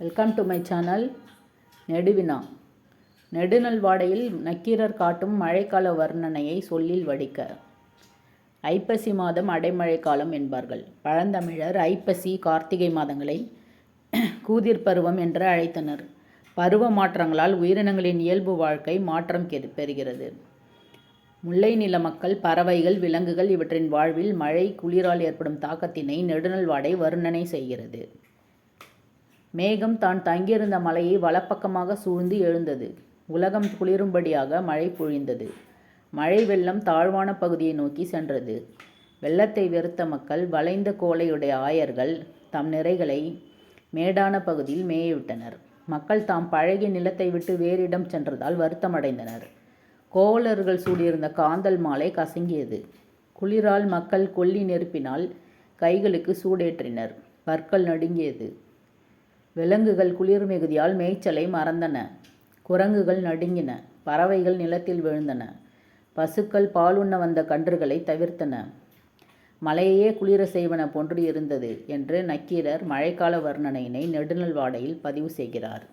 Welcome to my channel நெடுவினா நெடுநல் வாடையில் நக்கீரர் காட்டும் மழைக்கால வர்ணனையை சொல்லில் வடிக்க. ஐப்பசி மாதம் அடைமழை காலம் என்பார்கள். பழந்தமிழர் ஐப்பசி கார்த்திகை மாதங்களை கூதிர் பருவம் என்று அழைத்தனர். பருவ மாற்றங்களால் உயிரினங்களின் இயல்பு வாழ்க்கை மாற்றம் பெறுகிறது. முல்லை நில மக்கள் பறவைகள் விலங்குகள் இவற்றின் வாழ்வில் மழை குளிரால் ஏற்படும் தாக்கத்தினை நெடுநல் வாடை வர்ணனை செய்கிறது. மேகம் தான் தங்கியிருந்த மலையை வலப்பக்கமாக சூழ்ந்து எழுந்தது. உலகம் குளிரும்படியாக மழை பொழிந்தது. மழை வெள்ளம் தாழ்வான பகுதியை நோக்கி சென்றது. வெள்ளத்தை வெறுத்த மக்கள் வளைந்த கோலையுடைய ஆயர்கள் தம் நிறைகளை மேடான பகுதியில் மேயவிட்டனர். மக்கள் தாம் பழகிய நிலத்தை விட்டு வேறிடம் சென்றதால் வருத்தமடைந்தனர். கோவலர்கள் சூடியிருந்த காந்தல் மாலை கசங்கியது. குளிரால் மக்கள் கொல்லி நெருப்பினால் கைகளுக்கு சூடேற்றினர். பற்கள் நடுங்கியது. விலங்குகள் குளிர் மிகுதியால் மேய்ச்சலை மறந்தன. குரங்குகள் நடுங்கின. பறவைகள் நிலத்தில் விழுந்தன. பசுக்கள் பாலுண்ண வந்த கன்றுகளை தவிர்த்தன. மலையையே குளிர செய்வன போன்று இருந்தது என்று நக்கீரர் மழைக்கால வர்ணனையினை நெடுநல் வாடையில் பதிவு செய்கிறார்.